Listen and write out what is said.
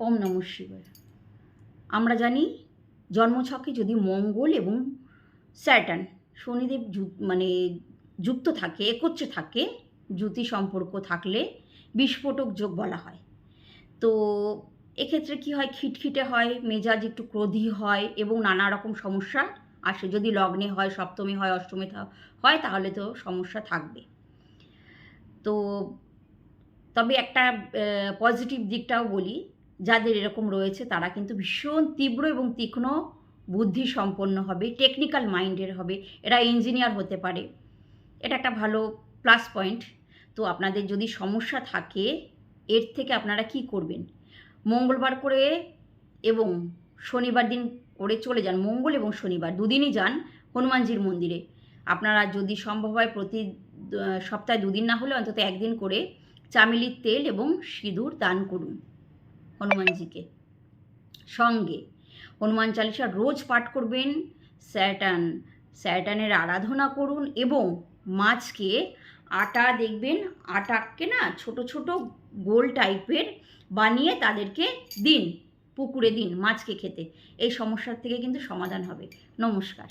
ওম নম শিবায়। আমরা জানি জন্মছকে যদি মঙ্গল এবং স্যাটার্ন, শনিদেব মানে যুক্ত থাকে, একত্রে থাকে, জ্যোতি সম্পর্ক থাকলে বিস্ফোটক যোগ বলা হয়। তো এক্ষেত্রে কি হয়? খিটখিটে হয়, মেজাজ একটু ক্রোধী হয় এবং নানা রকম সমস্যা আসে। যদি লগ্নে হয়, সপ্তমী হয়, অষ্টমী হয়, তাহলে তো সমস্যা থাকবে। তো তবে একটা পজিটিভ দিকটাও বলি। যাদের এরকম রয়েছে, তারা কিন্তু ভীষণ তীব্র এবং তীক্ষ্ণ বুদ্ধি সম্পন্ন হবে টেকনিক্যাল মাইন্ডের হবে, এরা ইঞ্জিনিয়ার হতে পারে। এটা একটা ভালো প্লাস পয়েন্ট তো আপনাদের যদি সমস্যা থাকে, এর থেকে আপনারা কি করবেন? মঙ্গলবার করে এবং শনিবার দিন করে চলে যান, মঙ্গল এবং শনিবার, দুদিনই যান হনুমানজির মন্দিরে। আপনারা যদি সম্ভব হয় প্রতি সপ্তাহে দুদিন না হলে অন্তত একদিন করে চামেলির তেল এবং সিঁদুর দান করুন। হনুমানজিকে। সঙ্গে হনুমান চালিসা রোজ পাঠ করবেন, স্যাটান, স্যাটানের আরাধনা করুন এবং মাছকে আটা দেখবেন, আটাকে না ছোট ছোট গোল টাইপের বানিয়ে তাদেরকে দিন, পুকুরে দিন মাছকে খেতে। এই সমস্যার থেকে কিন্তু সমাধান হবে। নমস্কার।